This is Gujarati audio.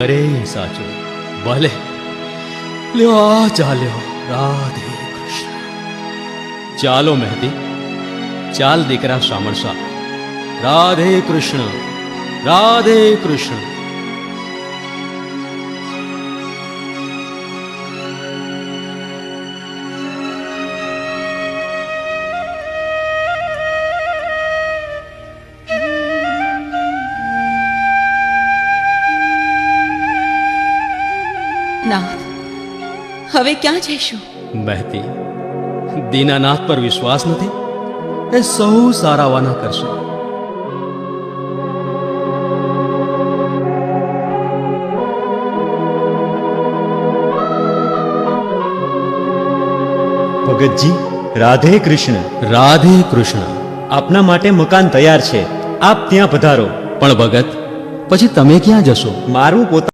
અરે સાચું ભલે લ્યો આ ચાલ્યો રાધે કૃષ્ણ ચાલો મહેતી ચાલ દીકરા શામળ શાહ રાધે કૃષ્ણ રાધે કૃષ્ણ નાથ હવે ક્યાં જઈશું? મહેતી દીનાનાથ પર વિશ્વાસ નથી? એ સૌ સારાવાના કરશે. ભગતજી રાધે કૃષ્ણ. રાધે કૃષ્ણ. આપના માટે મકાન તૈયાર છે. આપ ત્યાં પધારો. પણ ભગત પછી તમે ક્યાં જશો? મારું પોતા